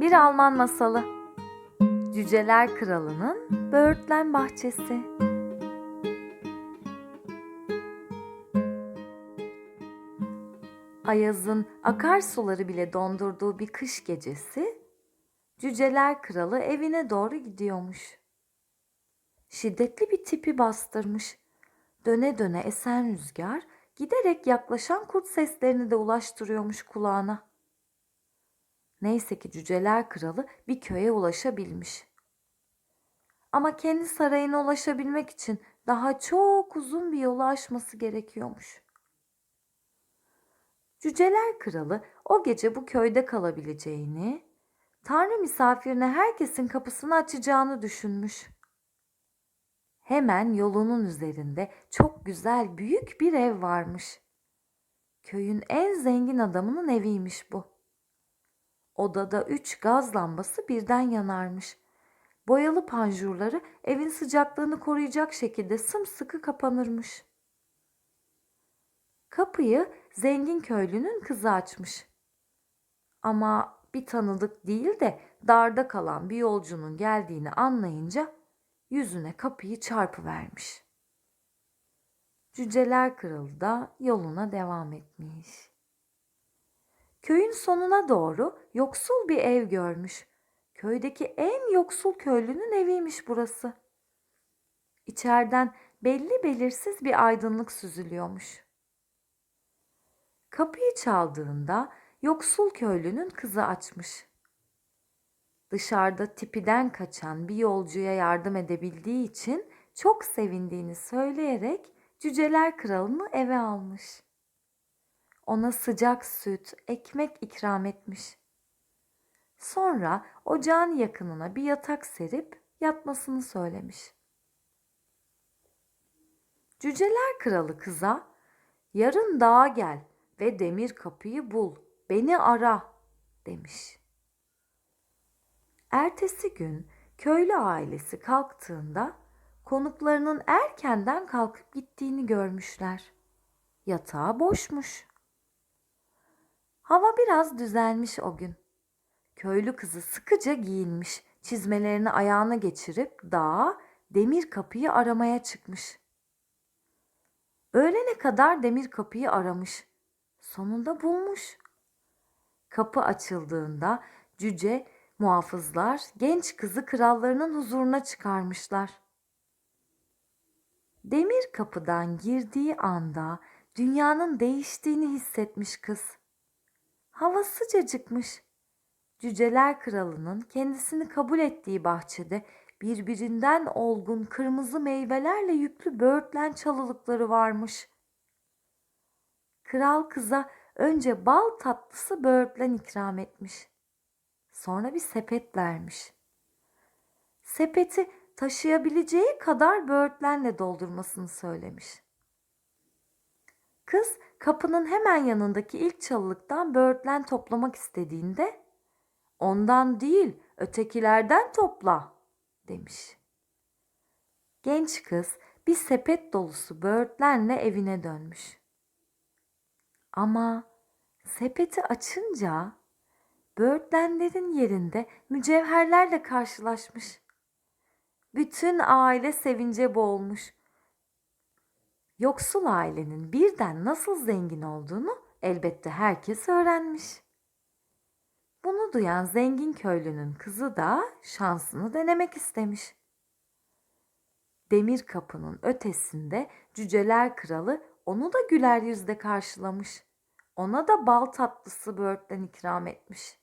Bir Alman masalı. Cüceler Kralı'nın böğürtlen bahçesi. Ayaz'ın akarsuları bile dondurduğu bir kış gecesi, Cüceler Kralı evine doğru gidiyormuş. Şiddetli bir tipi bastırmış. Döne döne esen rüzgar giderek yaklaşan kurt seslerini de ulaştırıyormuş kulağına. Neyse ki Cüceler Kralı bir köye ulaşabilmiş. Ama kendi sarayına ulaşabilmek için daha çok uzun bir yolu aşması gerekiyormuş. Cüceler Kralı o gece bu köyde kalabileceğini, Tanrı misafirine herkesin kapısını açacağını düşünmüş. Hemen yolunun üzerinde çok güzel büyük bir ev varmış. Köyün en zengin adamının eviymiş bu. Odada üç gaz lambası birden yanarmış. Boyalı panjurları evin sıcaklığını koruyacak şekilde sımsıkı kapanırmış. Kapıyı zengin köylünün kızı açmış. Ama bir tanıdık değil de darda kalan bir yolcunun geldiğini anlayınca yüzüne kapıyı çarpıvermiş. Cüceler Kralı da yoluna devam etmiş. Köyün sonuna doğru yoksul bir ev görmüş. Köydeki en yoksul köylünün eviymiş burası. İçeriden belli belirsiz bir aydınlık süzülüyormuş. Kapıyı çaldığında yoksul köylünün kızı açmış. Dışarıda tipiden kaçan bir yolcuya yardım edebildiği için çok sevindiğini söyleyerek Cüceler Kralı'nı eve almış. Ona sıcak süt, ekmek ikram etmiş. Sonra ocağın yakınına bir yatak serip yatmasını söylemiş. Cüceler Kralı kıza, yarın dağa gel ve demir kapıyı bul, beni ara demiş. Ertesi gün köylü ailesi kalktığında konuklarının erkenden kalkıp gittiğini görmüşler. Yatağı boşmuş. Hava biraz düzelmiş o gün. Köylü kızı sıkıca giyinmiş, çizmelerini ayağına geçirip dağa demir kapıyı aramaya çıkmış. Öğlene kadar demir kapıyı aramış. Sonunda bulmuş. Kapı açıldığında cüce muhafızlar genç kızı krallarının huzuruna çıkarmışlar. Demir kapıdan girdiği anda dünyanın değiştiğini hissetmiş kız. Hava sıcacıkmış. Cüceler Kralı'nın kendisini kabul ettiği bahçede birbirinden olgun kırmızı meyvelerle yüklü böğürtlen çalılıkları varmış. Kral kıza önce bal tatlısı böğürtlen ikram etmiş. Sonra bir sepet vermiş. Sepeti taşıyabileceği kadar böğürtlenle doldurmasını söylemiş. Kız kapının hemen yanındaki ilk çalılıktan böğürtlen toplamak istediğinde ondan değil ötekilerden topla demiş. Genç kız bir sepet dolusu böğürtlenle evine dönmüş. Ama sepeti açınca böğürtlenlerin yerinde mücevherlerle karşılaşmış. Bütün aile sevince boğulmuş. Yoksul ailenin birden nasıl zengin olduğunu elbette herkes öğrenmiş. Bunu duyan zengin köylünün kızı da şansını denemek istemiş. Demir kapının ötesinde cüceler kralı onu da güler yüzle karşılamış. Ona da bal tatlısı böğürtlen ikram etmiş.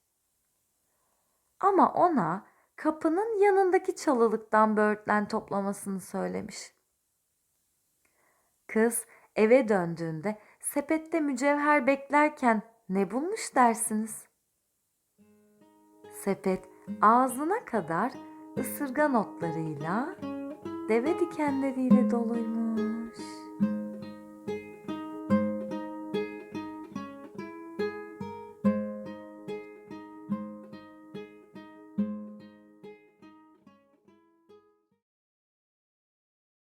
Ama ona kapının yanındaki çalılıktan böğürtlen toplamasını söylemiş. Kız eve döndüğünde sepette mücevher beklerken ne bulmuş dersiniz? Sepet ağzına kadar ısırgan otlarıyla, deve dikenleriyle doluymuş.